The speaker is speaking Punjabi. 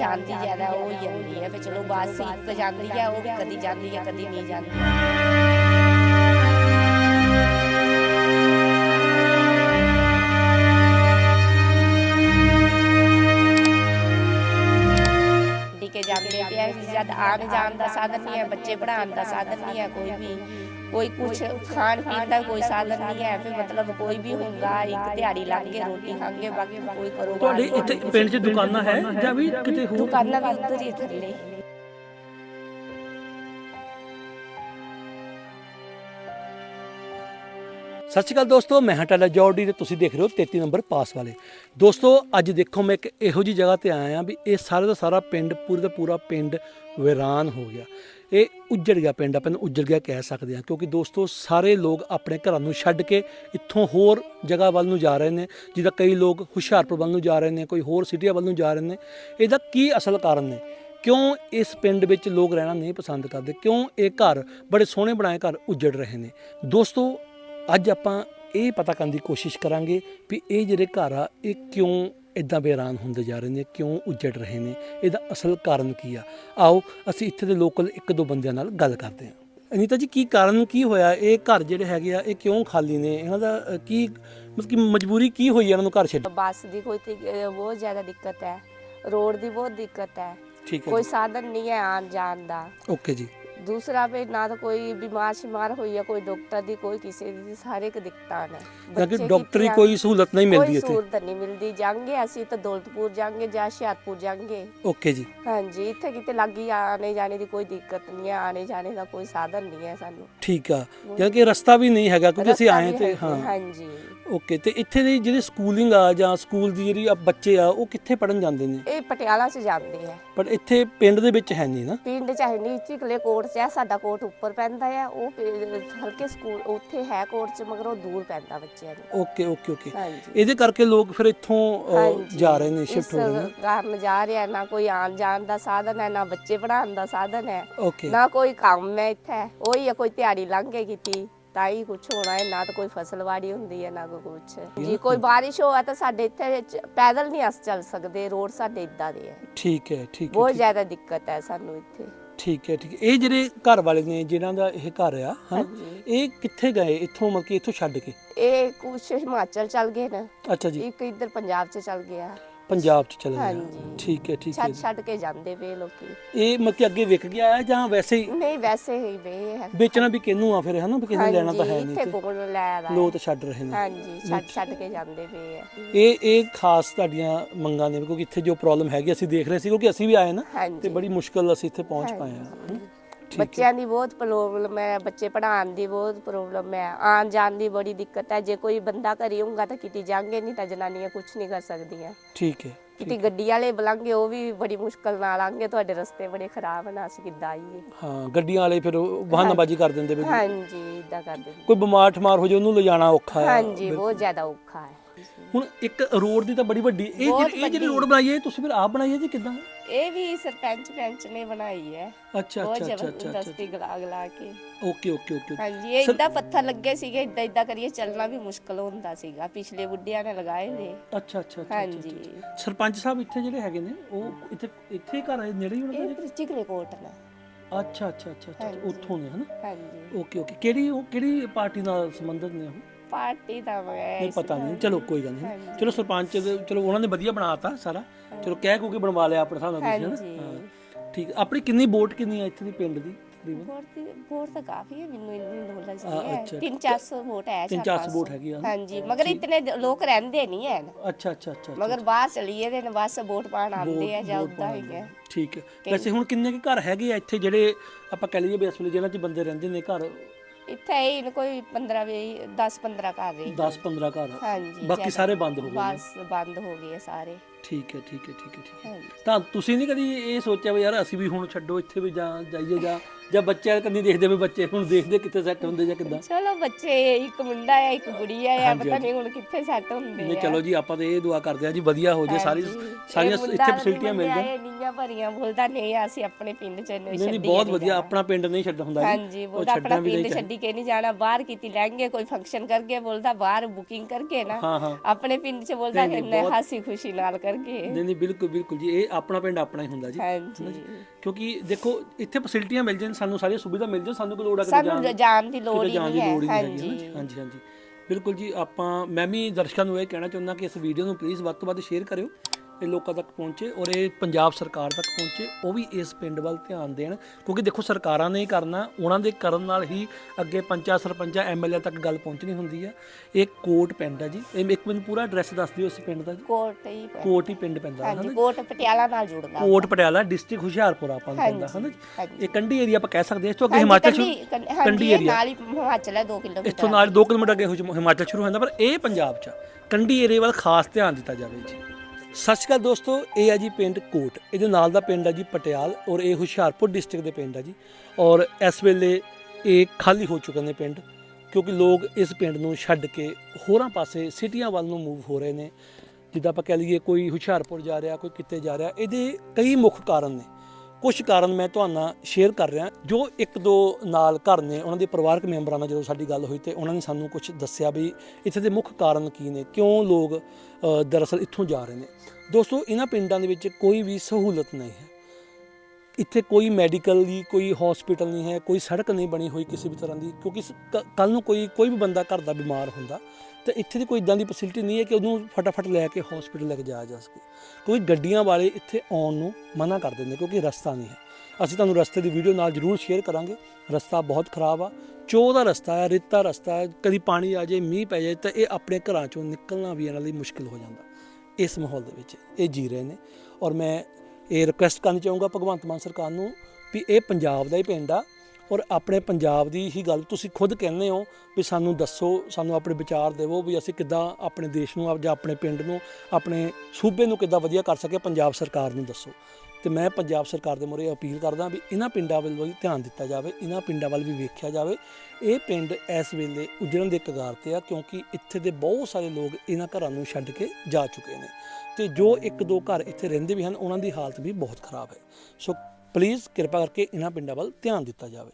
ਜਾਂਦੀ ਜ਼ਿਆਦਾ, ਉਹ ਜਾਂਦੀ ਹੈ। ਫਿਰ ਚਲੋ ਬੱਸ ਇੱਕ ਜਾਂਦੀ ਹੈ, ਉਹ ਵੀ ਕਦੀ ਜਾਂਦੀ ਹੈ, ਕਦੀ ਨਹੀਂ ਜਾਂਦੀ। ਕੇ ਜਾਂਦੇ ਪਿਆ ਜਦ ਆਣ ਜਾਣ ਦਾ ਸਾਧਨ ਨਹੀਂ ਹੈ ਬੱਚੇ ਪੜਾਉਣ ਦਾ ਸਾਧਨ ਨਹੀਂ ਹੈ ਕੋਈ ਵੀ। ਕੋਈ ਕੁਛ ਖਾਣ ਪੀਣ ਦਾ ਕੋਈ ਸਾਧਨ ਨਹੀਂ ਹੈ ਫਿਰ ਮਤਲਬ ਕੋਈ ਵੀ ਹੁੰਦਾ ਇੱਕ ਦਿਹਾੜੀ ਲੰਘ ਕੇ ਰੋਟੀ ਖਾਂਗੇ ਬਾਕੀ ਕੋਈ ਕਰੋਗਾ ਤੁਹਾਡੇ ਇੱਥੇ ਪਿੰਡ 'ਚ ਦੁਕਾਨਾਂ ਹੈ ਜਾਂ ਵੀ ਕਿਤੇ ਹੋਰ? ਦੁਕਾਨਾਂ ਵੀ ਉੱਧਰ ਹੀ ਥੱਲੇ। ਸਤਿ ਸ਼੍ਰੀ ਅਕਾਲ ਦੋਸਤੋ, ਮੈਂ ਹਾਂ ਟਾਲਾ ਜੌਰਡੀ ਤੇ ਤੁਸੀਂ ਦੇਖ ਰਹੇ ਹੋ 33 ਨੰਬਰ ਪਾਸ ਵਾਲੇ। ਦੋਸਤੋ, ਅੱਜ ਦੇਖੋ ਮੈਂ ਇੱਕ ਇਹੋ ਜੀ ਜਗ੍ਹਾ ਤੇ ਆਇਆ ਵੀ ਇਹ ਸਾਰਾ ਦਾ ਸਾਰਾ ਪਿੰਡ, ਪੂਰੇ ਦਾ ਪੂਰਾ ਪਿੰਡ ਵੀਰਾਨ ਹੋ ਗਿਆ। ਇਹ ਉੱਜੜ ਗਿਆ ਪਿੰਡ, ਆਪਾਂ ਨੂੰ ਉੱਜੜ ਗਿਆ ਕਹਿ ਸਕਦੇ ਹਾਂ, ਕਿਉਂਕਿ ਦੋਸਤੋ, ਸਾਰੇ ਲੋਕ ਆਪਣੇ ਘਰਾਂ ਨੂੰ ਛੱਡ ਕੇ ਇੱਥੋਂ ਹੋਰ ਜਗ੍ਹਾ ਵੱਲ ਨੂੰ ਜਾ ਰਹੇ ਨੇ, ਜਿੱਦਾਂ ਕਈ ਲੋਕ ਹੁਸ਼ਿਆਰਪੁਰ ਵੱਲ ਨੂੰ ਜਾ ਰਹੇ ਨੇ, ਕੋਈ ਹੋਰ ਸਿਟੀਆਂ ਵੱਲ ਨੂੰ ਜਾ ਰਹੇ ਨੇ। ਇਹਦਾ ਕੀ ਅਸਲ ਕਾਰਨ ਨੇ? ਕਿਉਂ ਇਸ ਪਿੰਡ ਵਿੱਚ ਲੋਕ ਰਹਿਣਾ ਨਹੀਂ ਪਸੰਦ ਕਰਦੇ? ਕਿਉਂ ਇਹ ਘਰ ਬੜੇ ਸੋਹਣੇ ਬਣਾਏ ਘਰ ਉੱਜੜ ਰਹੇ ਨੇ? ਦੋਸਤੋ ਅੱਜ ਆਪਾਂ ਇਹ ਪਤਾ ਕਰਨ ਦੀ ਕੋਸ਼ਿਸ਼ ਕਰਾਂਗੇ ਵੀ ਇਹ ਜਿਹੜੇ ਘਰ ਆ ਇਹ ਕਿਉਂ ਇਦਾਂ ਬੇਰਾਨ ਹੁੰਦੇ ਜਾ ਰਹੇ ਨੇ ਕਿਉਂ ਉੱਜੜ ਰਹੇ ਨੇ ਇਹਦਾ ਅਸਲ ਕਾਰਨ ਕੀ ਆ? ਆਓ ਅਸੀਂ ਇੱਥੇ ਦੇ ਲੋਕਲ ਇੱਕ ਦੋ ਬੰਦਿਆਂ ਨਾਲ ਗੱਲ ਕਰਦੇ ਹਾਂ। ਅਨੀਤਾ ਜੀ ਕੀ ਕਾਰਨ ਕੀ ਹੋਇਆ? ਇਹ ਘਰ ਜਿਹੜੇ ਹੈਗੇ ਆ ਇਹ ਕਿਉਂ ਖਾਲੀ ਨੇ? ਇਹਨਾਂ ਦਾ ਕੀ ਮਤਲਬ ਕਿ ਮਜਬੂਰੀ ਕੀ ਹੋਈ ਇਹਨਾਂ ਨੂੰ ਘਰ ਛੱਡ ਬੱਸ ਦੀ ਕੋਈ ਤੇ ਬਹੁਤ ਜ਼ਿਆਦਾ ਦਿੱਕਤ ਹੈ। ਰੋਡ ਦੀ ਬਹੁਤ ਦਿੱਕਤ ਹੈ। ਠੀਕ ਹੈ ਕੋਈ ਸਾਧਨ ਨਹੀਂ ਹੈ ਆਉਣ ਜਾਣ ਦਾ। ਓਕੇ ਜੀ। ਦੂਸਰਾ ਵੀ ਨਾ ਤਾਂ ਕੋਈ ਬਿਮਾਰ ਸ਼ਿਮਾਰ ਹੋਈ ਹੈ ਕੋਈ ਡਾਕਟਰ ਦੀ ਕੋਈ ਕਿਸੇ ਦੀ ਸਾਰੇ ਇੱਕ ਦਿੱਕਤਾਂ ਨੇ। ਕਿ ਬੱਚੇ ਡਾਕਟਰੀ ਕੋਈ ਸਹੂਲਤ ਨਹੀਂ ਮਿਲਦੀ ਕੋਈ ਇੱਥੇ। ਸਹੂਲਤ ਨਹੀਂ ਮਿਲਦੀ। ਜਾਂਗੇ ਅਸੀਂ ਤਾਂ ਦੌਲਤਪੁਰ ਜਾਂਗੇ ਜਾਂ ਹੁਸ਼ਿਆਰਪੁਰ ਜਾਂਗੇ ਓਕੇ ਜੀ। ਹਾਂਜੀ ਇੱਥੇ ਕਿਤੇ ਲੱਗੀ ਆਣੇ ਜਾਣੇ ਦੀ ਕੋਈ ਦਿੱਕਤ ਨਹੀਂ ਹੈ ਆਣੇ ਜਾਣੇ ਦਾ ਕੋਈ ਸਾਧਨ ਨਹੀਂ ਹੈ ਸਾਨੂੰ। ਠੀਕ ਆ। ਯਾਨੀ ਕਿ ਰਸਤਾ ਵੀ ਨਹੀਂ ਹੈਗਾ ਕਿਉਂਕਿ ਅਸੀਂ ਰਸਤਾ ਆਏ ਵੀ ਤੇ ਹੈ ਹਾਂ। ਹਾਂਜੀ। ਓਕੇ ਤੇ ਇੱਥੇ ਦੀ ਜਿਹੜੀ ਸਕੂਲਿੰਗ ਆ ਜਾਂ ਸਕੂਲ ਦੀ ਜਿਹੜੀ ਆ ਬੱਚੇ ਆ ਉਹ ਕਿੱਥੇ ਪੜਨ ਜਾਂਦੇ ਨੇ? ਇਹ ਪਟਿਆਲਾ ਚ ਜਾਂਦੇ ਆ। ਪਰ ਇੱਥੇ ਪਿੰਡ ਦੇ ਵਿੱਚ ਹੈ ਨਹੀਂ ਨਾ? ਪਿੰਡ ਚਾਹੇ ਨਹੀਂ ਚਿਕਲੇ ਕੋਟ ਚ ਹੈ ਸਾਡਾ ਕੋਟ ਉੱਪਰ ਪੈਂਦਾ ਆ ਉਹ ਪੇ- ਹਲਕੇ ਸਕੂਲ ਉੱਥੇ ਹੈ ਕੋਟ ਚ ਮਗਰ ਉਹ ਦੂਰ ਪੈਂਦਾ ਬੱਚਿਆਂ ਨੂੰ ਓਕੇ ਓਕੇ ਓਕੇ। ਹਾਂਜੀ। ਇਹਦੇ ਕਰਕੇ ਲੋਕ ਫਿਰ ਇੱਥੋਂ ਹਾਂਜੀ, ਜਾ ਰਹੇ ਨੇ ਸ਼ਿਫਟ ਹੋ ਰਹੇ ਨੇ। ਕਾਰਨ ਜਾ ਰਿਹਾ ਨਾ ਕੋਈ ਆਉਣ ਜਾਣ ਦਾ ਸਾਧਨ ਹੈ ਨਾ ਬੱਚੇ ਪੜਾਉਣ ਦਾ ਸਾਧਨ ਹੈ ਓਕੇ। ਨਾ ਕੋਈ ਕੰਮ ਹੈ ਇੱਥੇ। ਉਹੀ ਹੈ ਕੋਈ ਦਿਹਾੜੀ ਲੰਘ ਕੇ ਕੀਤੀ ਤਾਂ ਹੀ ਕੁਝ ਹੋਣਾ ਹੈ ਨਾ ਤਾਂ ਕੋਈ ਫਸਲਵਾੜੀ ਹੁੰਦੀ ਹੈ ਨਾ ਕੋਈ ਕੁਝ ਜੀ ਕੋਈ ਬਾਰਿਸ਼ ਹੋਆ ਤਾਂ ਸਾਡੇ ਇੱਥੇ ਚ- ਪੈਦਲ ਨਹੀਂ ਅਸ ਚੱਲ ਸਕਦੇ ਰੋਡ ਸਾਡੇ ਇਦਾਂ ਦੇ ਹੈ। ਠੀਕ ਹੈ ਠੀਕ ਹੈ ਬਹੁਤ ਠੀਕ- ਜ਼ਿਆਦਾ ਦਿੱਕਤ ਹੈ ਸਾਨੂੰ ਇੱਥੇ। ਠੀਕ ਹੈ ਠੀਕ ਹੈ। ਇਹ ਜਿਹੜੇ ਘਰ ਵਾਲੇ ਨੇ ਜਿਨ੍ਹਾਂ ਦਾ ਇਹ ਘਰ ਆ ਹਾਂਜੀ। ਇਹ ਕਿੱਥੇ ਗਏ? ਇੱਥੋਂ ਮਤਲਬ ਕਿ ਇੱਥੋਂ ਛੱਡ ਕੇ? ਇਹ ਕੁਛ ਹਿਮਾਚਲ ਚੱਲ ਗਏ ਨਾ। ਅੱਛਾ ਜੀ। ਇੱਕ ਇੱਧਰ ਪੰਜਾਬ 'ਚ ਚੱਲ ਗਿਆ। ਪੰਜਾਬ ਚ ਚਲੇ ਗਏ ਹਾਂਜੀ। ਠੀਕ ਹੈ ਠੀਕ ਹੈ। ਛੱਡ ਛੱਡ ਕੇ ਜਾਂਦੇ ਵੇ ਲੋਕੀ। ਇਹ ਮਤਲਬ ਕਿ ਅੱਗੇ ਵਿਕ ਗਿਆ ਹੈ ਜਾਂ ਵੈਸੇ ਹੀ ਨਹੀਂ ਵੈਸੇ ਹੀ ਵੇ ਹੈ। ਵੇਚਣਾ ਵੀ ਕਿਹਨੂੰ ਆ ਫਿਰ ਹਨਾ? ਵੀ ਕਿਸੇ ਨੇ ਲੈਣਾ ਤਾਂ ਹੈ ਹਾਂਜੀ, ਨਹੀਂ ਇੱਥੇ ਤੇ ਕੋਲ ਲੈ ਦਾ ਲੋਕ ਤਾਂ ਛੱਡ ਰਹੇ ਨੇ। ਹਾਂਜੀ ਛੱਡ ਛੱਡ ਕੇ ਜਾਂਦੇ ਵੇ ਹੈ ਇਹ ਇਹ ਖਾਸ ਤੁਹਾਡੀਆਂ ਮੰਗਾਂ ਨੇ ਕਿਉਂਕਿ ਇੱਥੇ ਜੋ ਪ੍ਰੋਬਲਮ ਹੈਗੀ ਅਸੀਂ ਦੇਖ ਰਹੇ ਸੀ ਕਿਉਂਕਿ ਅਸੀਂ ਵੀ ਆਏ ਨਾ ਤੇ ਹਾਂਜੀ। ਬੜੀ ਮੁਸ਼ਕਲ ਅਸੀਂ ਇੱਥੇ ਪਹੁੰਚ ਪਾਏ ਹੈ। ਬੱਚਿਆਂ ਦੀ ਬਹੁਤ ਪ੍ਰੋਬਲਮ ਹੈ ਬੱਚੇ ਪੜ੍ਹਾਉਣ ਦੀ ਬਹੁਤ ਪ੍ਰੋਬਲਮ ਹੈ। ਆਉਣ ਜਾਣ ਦੀ ਬੜੀ ਦਿੱਕਤ ਹੈ। ਜੇ ਕੋਈ ਬੰਦਾ ਘਰੇ ਹੋਊਗਾ ਤਾਂ ਕਿਤੇ ਜਾਣਗੇ ਨਹੀਂ ਤਾਂ ਜਨਾਨੀਆਂ ਕੁਝ ਨਹੀਂ ਕਰ ਸਕਦੀਆਂ। ਠੀਕ ਹੈ ਕਿਤੇ ਗੱਡੀ ਵਾਲੇ ਬੁਲਾਂਗੇ ਉਹ ਵੀ ਬੜੀ ਮੁਸ਼ਕਲ ਨਾਲ ਆਣਗੇ ਤੁਹਾਡੇ ਰਸਤੇ ਬੜੇ ਖਰਾਬ ਹਨ ਅਸੀਂ ਕਿੱਦਾਂ ਆਈਏ। ਹਾਂ ਗੱਡੀਆਂ ਵਾਲੇ ਫਿਰ ਬਹਾਨਾਬਾਜ਼ੀ ਕਰ ਦਿੰਦੇ ਵੀ ਹਾਂਜੀ ਇਦਾਂ ਕਰ ਦਿੰਦੇ। ਕੋਈ ਬਿਮਾਰ ਠਮਾਰ ਹੋ ਜਾਏ ਉਹਨੂੰ ਲਿਜਾਣਾ ਔਖਾ ਹੈ ਹਾਂਜੀ ਬਹੁਤ ਜ਼ਿਆਦਾ ਔਖਾ ਹੈ। ਹੁਣ ਇੱਕ ਰੋਡ ਦੀ ਤਾਂ ਬੜੀ ਵੱਡੀ ਇਹ ਜਿਹੜੀ ਇਹ ਜਿਹੜੀ। ਰੋਡ ਬਣਾਈ ਹੈ ਇਹ ਤੁਸੀਂ ਫਿਰ ਆਪ ਬਣਾਈ ਹੈ ਜੀ ਕਿਦਾਂ? ਇਹ ਵੀ ਸਰਪੰਚ ਪੈਂਚ ਨੇ ਬਣਾਈ ਹੈ। ਅੱਛਾ ਬਹੁਤ ਅੱਛਾ ਅੱਛਾ ਅੱਛਾ ਜ਼ਬਰਦਸਤੀ ਗਲਾ ਗਲਾ ਕੇ। ਓਕੇ ਓਕੇ ਓਕੇ ਹਾਂਜੀ ਇਹ ਇਦਾਂ ਪੱਥਰ ਲੱਗੇ ਸੀਗੇ ਇਦਾਂ ਇਦਾਂ ਕਰੀਏ ਚੱਲਣਾ ਵੀ ਮੁਸ਼ਕਲ ਹੁੰਦਾ ਸੀਗਾ। ਪਿਛਲੇ ਬੁੱਢਿਆਂ ਨੇ ਲਗਾਏ ਨੇ। ਅੱਛਾ ਅੱਛਾ ਅੱਛਾ ਹਾਂਜੀ। ਸਰਪੰਚ ਸਾਹਿਬ ਇੱਥੇ ਜਿਹੜੇ ਹੈਗੇ ਨੇ ਉਹ ਇੱਥੇ ਇੱਥੇ ਹੀ ਘਰ ਹੈ ਨੇੜੇ ਹੀ ਉਹਨਾਂ ਇਹ ਦਾ ਚਿਕਲੇ ਕੋਟ ਨੇ? ਅੱਛਾ ਅੱਛਾ ਅੱਛਾ ਅੱਛਾ। ਉੱਥੋਂ ਨੇ ਹਨਾ? ਹਾਂਜੀ। Okay okay. ਕਿਹੜੀ ਉਹ ਕਿਹੜੀ ਪਾਰਟੀ ਨਾਲ ਸੰਬੰਧਿਤ ਨੇ ਉਹ? ਪਾਰਟੀ ਦਾ ਮੈਂ ਨਹੀਂ ਪਤਾ ਨਹੀਂ ਚਲੋ ਕੋਈ ਗੱਲ ਨਹੀਂ। ਚਲੋ ਸਰਪੰਚ ਦੇ ਚਲੋ ਉਹਨਾਂ ਨੇ ਵਧੀਆ ਬਣਾਤਾ ਸਾਰਾ। ਚਲੋ ਕਹਿ ਕੋ ਕੇ ਬਣਵਾ ਲਿਆ ਆਪਣੇ ਹਿਸਾਬ ਨਾਲ ਤੁਸੀਂ ਹਾਂਜੀ। ਹਨਾ ਹਾਂ ਠੀਕ। ਆਪਣੀ ਕਿੰਨੀ ਵੋਟ ਕਿੰਨੀ ਆ ਇੱਥੇ ਦੀ ਪਿੰਡ ਦੀ ਤਕਰੀਬਨ? ਵੋਟ ਦੀ ਵੋਟ ਤਾਂ ਕਾਫੀ ਹੈ ਮੈਨੂੰ ਇੰਨੀ ਨੌਲੇਜ ਹਾਂ, ਨਹੀਂ ਹੈ ਅੱਛਾ। 3-400 ਵੋਟ ਹੈ ਤਿੰਨ ਚਾਰ ਸੌ ਵੋਟ ਹੈਗੀ ਆ ਹਾਂਜੀ ਮਗਰ ਇਤਨੇ ਲੋਕ ਰਹਿੰਦੇ ਨਹੀਂ ਹੈ। ਅੱਛਾ ਅੱਛਾ ਅੱਛਾ ਮਗਰ ਬਾਹਰ ਚਲੀਏ ਦੇ ਨੇ ਬਸ ਵੋਟ ਪਾਣ ਆਉਂਦੇ ਆ ਜਾਂ ਵੋਟ ਉਦਾਂ ਹੀ ਪਾਉਣ ਹੈ ਠੀਕ ਹੈ। ਵੈਸੇ ਹੁਣ ਕਿੰਨੇ ਕੁ ਘਰ ਹੈਗੇ ਆ ਇੱਥੇ ਜਿਹੜੇ ਆਪਾਂ ਕਹਿ ਲਈਏ ਵੀ ਇਸ ਵੇਲੇ ਜਿਹਨਾਂ 'ਚ ਬੰਦੇ ਰਹਿੰਦੇ ਨੇ ਘਰ? ਇੱਥੇ ਹੀ ਕੋਈ 15 10 15 ਘਰ ਰਹੇ 10 15 ਘਰ। ਹਾਂਜੀ ਬਾਕੀ ਸਾਰੇ ਬੰਦ ਹੋ ਗਏ ਨੇ। ਬਸ ਬੰਦ ਹੋ ਗਏ ਸਾਰੇ ਠੀਕ ਹੈ ਠੀਕ ਹੈ ਠੀਕ ਹੈ ਠੀਕ ਹੈ। ਤਾਂ ਤੁਸੀਂ ਨਹੀਂ ਕਦੀ ਇਹ ਸੋਚਿਆ ਵੀ ਯਾਰ ਅਸੀਂ ਵੀ ਹੁਣ ਛੱਡੋ ਇੱਥੇ ਵੀ ਜਾਂ ਜਾਈਏ ਜਾਂ ਜਾਂ ਬੱਚੇ ਕੰਨੀ ਦੇਖਦੇ ਵੀ ਬੱਚੇ ਹੁਣ ਦੇਖਦੇ ਕਿੱਥੇ ਸੈੱਟ ਹੁੰਦੇ ਜਾਂ ਕਿੱਦਾਂ। ਚਲੋ ਬੱਚੇ ਇੱਕ ਮੁੰਡਾ ਹੈ ਇੱਕ ਗੁੜੀਆ ਹੈ ਹਾਂਜੀ, ਪਤਾ ਨਹੀਂ ਹੁਣ ਕਿੱਥੇ ਸੈੱਟ ਹੁੰਦੇ ਨਹੀਂ ਆ। ਚਲੋ ਜੀ ਆਪਾਂ ਤਾਂ ਇਹ ਦੁਆ ਕਰਦੇ ਆ ਜੀ ਵਧੀਆ ਹੋ ਜੇ ਸਾਰੀ। ਸਾਰੀਆਂ ਇੱਥੇ ਫੈਸਿਲਿਟੀਆਂ ਮਿਲ ਜਾਣ। ਨੀਆਂ ਭਰੀਆਂ ਬੋਲਦਾ ਨਹੀਂ ਅਸੀਂ ਆਪਣੇ ਪਿੰਡ ਚ ਨਹੀਂ ਨਹੀਂ ਨਹੀਂ ਛੱਡੀ ਬਹੁਤ ਵਧੀਆ। ਆਪਣਾ ਪਿੰਡ ਨਹੀਂ ਛੱਡ ਹੁੰਦਾ ਜੀ। ਹਾਂਜੀ ਬੋਲਦਾ ਆਪਣਾ ਪਿੰਡ ਛੱਡੀ ਕੇ ਨਹੀਂ ਜਾਣਾ ਬਾਹਰ ਕੀਤੀ ਲੈਣਗੇ ਕੋਈ ਫੰਕਸ਼ਨ ਕਰਕੇ ਬੋਲਦਾ ਬਾਹਰ ਬੁਕਿੰਗ ਕਰਕੇ ਨਾ ਆਪਣੇ ਪਿੰਡ ਚ ਬੋਲਦਾ ਬਹੁਤ- ਹਾਸੀ ਖੁਸ਼ੀ ਨਾਲ ਕਰਕੇ। ਨਹੀਂ ਨਹੀਂ ਬਿਲਕੁਲ ਬਿਲਕੁਲ ਜੀ ਇਹ ਆਪਣਾ ਪਿੰਡ ਆਪਣਾ ਹੀ ਹੁੰਦਾ ਜੀ। ਹਾਂਜੀ। ਕਿਉਂਕਿ ਦੇਖੋ ਇੱਥੇ ਫੈਸਿਲਿਟੀਆਂ ਮਿਲ ਜਾਣ ਸਾਨੂੰ ਸਾਰੀਆਂ ਸੁਵਿਧਾ ਮਿਲ ਜਾਣ ਸਾਨੂੰ ਕੋਈ ਲੋੜ ਆ ਜਾਣ ਸਾਨੂੰ ਜਾਣ ਦੀ। ਲੋੜ ਹੀ ਨਹੀਂ ਹੀ। ਹਾਂਜੀ। ਹਾਂਜੀ ਹਾਂਜੀ। ਬਿਲਕੁਲ ਜੀ ਆਪਾਂ ਮੈਂ ਵੀ ਦਰਸ਼ਕਾਂ ਨੂੰ ਇਹ ਕਹਿਣਾ ਚਾਹੁੰਦਾ ਕਿ ਇਸ ਵੀਡੀਓ ਨੂੰ ਪਲੀਜ਼ ਵੱਧ ਤੋਂ ਵੱਧ ਸ਼ੇਅਰ ਕਰਿਓ। ਇਹ ਲੋਕਾਂ ਤੱਕ ਪਹੁੰਚੇ ਔਰ ਇਹ ਪੰਜਾਬ ਸਰਕਾਰ ਤੱਕ ਪਹੁੰਚੇ ਉਹ ਵੀ ਇਸ ਪਿੰਡ ਵੱਲ ਧਿਆਨ ਦੇਣ। ਕਿਉਂਕਿ ਦੇਖੋ ਸਰਕਾਰਾਂ ਨੇ ਹੀ ਕਰਨਾ ਉਹਨਾਂ ਦੇ ਕਰਨ ਨਾਲ ਹੀ ਅੱਗੇ ਪੰਚਾਇਤ ਸਰਪੰਚਾਂ ਐਮਐਲਏ ਤੱਕ ਗੱਲ ਪਹੁੰਚਣੀ ਹੁੰਦੀ ਆ ਇਹ ਕੋਟ ਪਿੰਡ ਹੈ ਜੀ। ਇਹ ਇੱਕ ਮੈਨੂੰ ਪੂਰਾ ਐਡਰੈਸ ਦੱਸ ਦਿਓ ਇਸ ਪਿੰਡ ਦਾ ਕੋਟ ਹੀ ਪੈ- ਕੋਟ ਹੀ ਪਿੰਡ ਪੈਂਦਾ ਹੈ ਹਾਂਜੀ ਨਾ ਕੋਟ ਪਟਿਆਲਾ ਨਾਲ ਜੁੜਦਾ ਕੋਟ ਪਟਿਆਲਾ ਡਿਸਟ੍ਰਿਕਟ ਹੁਸ਼ਿਆਰਪੁਰ ਆਪਾਂ ਨੂੰ ਪੈਂਦਾ ਹੈ ਨਾ ਜੀ? ਹਾਂਜੀ। ਇਹ ਕੰਢੀ ਏਰੀਆ ਆਪਾਂ ਕਹਿ ਸਕਦੇ ਹਾਂ ਇਸ ਤੋਂ ਅੱਗੇ ਹਾਂਜੀ, ਹਿਮਾਚਲ ਕੰਢੀ- ਸ਼ੁਰੂ ਕੰਢੀ- ਕੰਢੀ ਹਾਂਜੀ ਇਹ ਏਰੀਆ। ਨਾਲ ਹੀ ਹਿਮਾਚਲ ਹੈ 2 ਕਿਲੋਮੀਟਰ ਇੱਥੋਂ ਨਾਲ 2 ਕਿਲੋਮੀਟਰ ਅੱਗੇ ਹੁਜ- ਹਿਮਾਚਲ ਸ਼ੁਰੂ ਹੋ ਜਾਂਦਾ ਪਰ ਇਹ ਪੰਜਾਬ 'ਚ ਆ। ਕੰਢੀ ਏਰੀਆ ਵੱਲ ਖਾਸ ਧਿਆਨ ਦਿੱਤਾ ਜਾਵੇ ਜੀ। ਸਤਿ ਸ਼੍ਰੀ ਅਕਾਲ ਦੋਸਤੋ, ਇਹ ਆ ਜੀ ਪਿੰਡ ਕੋਟ। ਇਹਦੇ ਨਾਲ ਦਾ ਪਿੰਡ ਆ ਜੀ ਪਟਿਆਲ ਔਰ ਇਹ ਹੁਸ਼ਿਆਰਪੁਰ ਡਿਸਟ੍ਰਿਕਟ ਦੇ ਪਿੰਡ ਆ ਜੀ। ਔਰ ਇਸ ਵੇਲੇ ਇਹ ਖਾਲੀ ਹੋ ਚੁੱਕੇ ਨੇ ਪਿੰਡ, ਕਿਉਂਕਿ ਲੋਕ ਇਸ ਪਿੰਡ ਨੂੰ ਛੱਡ ਕੇ ਹੋਰਾਂ ਪਾਸੇ, ਸਿਟੀਆਂ ਵੱਲ ਨੂੰ ਮੂਵ ਹੋ ਰਹੇ ਨੇ। ਜਿੱਦਾਂ ਆਪਾਂ ਕਹਿ ਲਈਏ ਕੋਈ ਹੁਸ਼ਿਆਰਪੁਰ ਜਾ ਰਿਹਾ, ਕੋਈ ਕਿਤੇ ਜਾ ਰਿਹਾ, ਇਹਦੇ ਕਈ ਮੁੱਖ ਕਾਰਨ ਨੇ। ਕੁਝ ਕਾਰਨ ਮੈਂ ਤੁਹਾਨੂੰ ਸ਼ੇਅਰ ਕਰ ਰਿਹਾ। ਜੋ ਇੱਕ ਦੋ ਨਾਲ ਘਰ ਨੇ, ਉਹਨਾਂ ਦੇ ਪਰਿਵਾਰਕ ਮੈਂਬਰਾਂ ਨਾਲ ਜਦੋਂ ਸਾਡੀ ਗੱਲ ਹੋਈ ਤੇ ਉਹਨਾਂ ਨੇ ਸਾਨੂੰ ਕੁਝ ਦੱਸਿਆ ਵੀ ਇੱਥੇ ਦੇ ਮੁੱਖ ਕਾਰਨ ਕੀ ਨੇ, ਕਿਉਂ ਲੋਕ ਦਰਅਸਲ ਇੱਥੋਂ ਜਾ ਰਹੇ ਨੇ। ਦੋਸਤੋ, ਇਹਨਾਂ ਪਿੰਡਾਂ ਦੇ ਵਿੱਚ ਕੋਈ ਵੀ ਸਹੂਲਤ ਨਹੀਂ ਹੈ। ਇੱਥੇ ਕੋਈ ਮੈਡੀਕਲ ਦੀ ਕੋਈ ਹਸਪੀਟਲ ਨਹੀਂ ਹੈ, ਕੋਈ ਸੜਕ ਨਹੀਂ ਬਣੀ ਹੋਈ ਕਿਸੇ ਵੀ ਤਰ੍ਹਾਂ ਦੀ, ਕਿਉਂਕਿ ਕੱਲ ਨੂੰ ਕੋਈ ਕੋਈ ਵੀ ਬੰਦਾ ਘਰ ਦਾ ਬਿਮਾਰ ਹੁੰਦਾ, ਤਾਂ ਇੱਥੇ ਦੀ ਕੋਈ ਇਦਾਂ ਦੀ ਫੈਸਿਲਿਟੀ ਨਹੀਂ ਹੈ ਕਿ ਉਹਨੂੰ ਫਟਾਫਟ ਲੈ ਕੇ ਹਸਪੀਟਲ ਲੈ ਕੇ ਜਾਇਆ ਜਾ ਸਕੇ। ਕੋਈ ਗੱਡੀਆਂ ਵਾਲੇ ਇੱਥੇ ਆਉਣ ਨੂੰ ਮਨਾ ਕਰ ਦਿੰਦੇ, ਕਿਉਂਕਿ ਰਸਤਾ ਨਹੀਂ ਹੈ। ਅਸੀਂ ਤੁਹਾਨੂੰ ਰਸਤੇ ਦੀ ਵੀਡੀਓ ਨਾਲ ਜ਼ਰੂਰ ਸ਼ੇਅਰ ਕਰਾਂਗੇ। ਰਸਤਾ ਬਹੁਤ ਖਰਾਬ ਆ ਚੋਹ ਦਾ ਰਸਤਾ ਹੈ, ਰੇਤਾ ਰਸਤਾ ਹੈ, ਕਦੀ ਪਾਣੀ ਆ ਜਾਏ, ਮੀਂਹ ਪੈ ਜਾਏ, ਤਾਂ ਇਹ ਆਪਣੇ ਘਰਾਂ ਚੋਂ ਨਿਕਲਣਾ ਵੀ ਇਹਨਾਂ ਲਈ ਮੁਸ਼ਕਿਲ ਹੋ ਜਾਂਦਾ। ਇਸ ਮਾਹੌਲ ਦੇ ਵਿੱਚ ਇਹ ਜੀ ਰਹੇ ਨੇ ਔਰ ਮੈਂ ਇਹ ਰਿਕੁਐਸਟ ਕਰਨੀ ਚਾਹੂੰਗਾ ਭਗਵੰਤ ਮਾਨ ਸਰਕਾਰ ਨੂੰ ਵੀ ਇਹ ਪੰਜਾਬ ਦਾ ਹੀ ਪਿੰਡ ਆ ਔਰ ਆਪਣੇ ਪੰਜਾਬ ਦੀ ਹੀ ਗੱਲ ਤੁਸੀਂ ਖੁਦ ਕਹਿੰਦੇ ਹੋ ਵੀ ਸਾਨੂੰ ਦੱਸੋ, ਸਾਨੂੰ ਆਪਣੇ ਵਿਚਾਰ ਦੇਵੋ ਵੀ ਅਸੀਂ ਕਿੱਦਾਂ ਆਪਣੇ ਦੇਸ਼ ਨੂੰ ਜਾਂ ਆਪਣੇ ਪਿੰਡ ਨੂੰ, ਆਪਣੇ ਸੂਬੇ ਨੂੰ ਕਿੱਦਾਂ ਵਧੀਆ ਕਰ ਸਕੇ ਪੰਜਾਬ ਸਰਕਾਰ ਨੂੰ ਦੱਸੋ। ਤੇ ਮੈਂ ਪੰਜਾਬ ਸਰਕਾਰ ਦੇ ਮੂਹਰੇ ਅਪੀਲ ਕਰਦਾ ਵੀ ਇਹਨਾਂ ਪਿੰਡਾਂ ਵੱਲ ਵੀ ਧਿਆਨ ਦਿੱਤਾ ਜਾਵੇ, ਇਹਨਾਂ ਪਿੰਡਾਂ ਵੱਲ ਵੀ ਵੇਖਿਆ ਜਾਵੇ। ਇਹ ਪਿੰਡ ਇਸ ਵੇਲੇ ਉਜੜਨ ਦੇ ਕਗਾਰ ਤੇ ਆ ਕਿਉਂਕਿ ਇੱਥੇ ਦੇ ਬਹੁਤ ਸਾਰੇ ਲੋਕ ਇਹਨਾਂ ਘਰਾਂ ਨੂੰ ਛੱਡ ਕੇ ਜਾ ਚੁੱਕੇ ਨੇ ਤੇ ਜੋ ਇੱਕ ਦੋ ਘਰ ਇੱਥੇ ਰਹਿੰਦੇ ਵੀ ਹਨ, ਉਹਨਾਂ ਦੀ ਹਾਲਤ ਵੀ ਬਹੁਤ ਖਰਾਬ ਹੈ। ਸੋ ਪਲੀਜ਼ ਕਿਰਪਾ ਕਰਕੇ ਇਹਨਾਂ ਪਿੰਡਾਂ ਵੱਲ ਧਿਆਨ ਦਿੱਤਾ ਜਾਵੇ।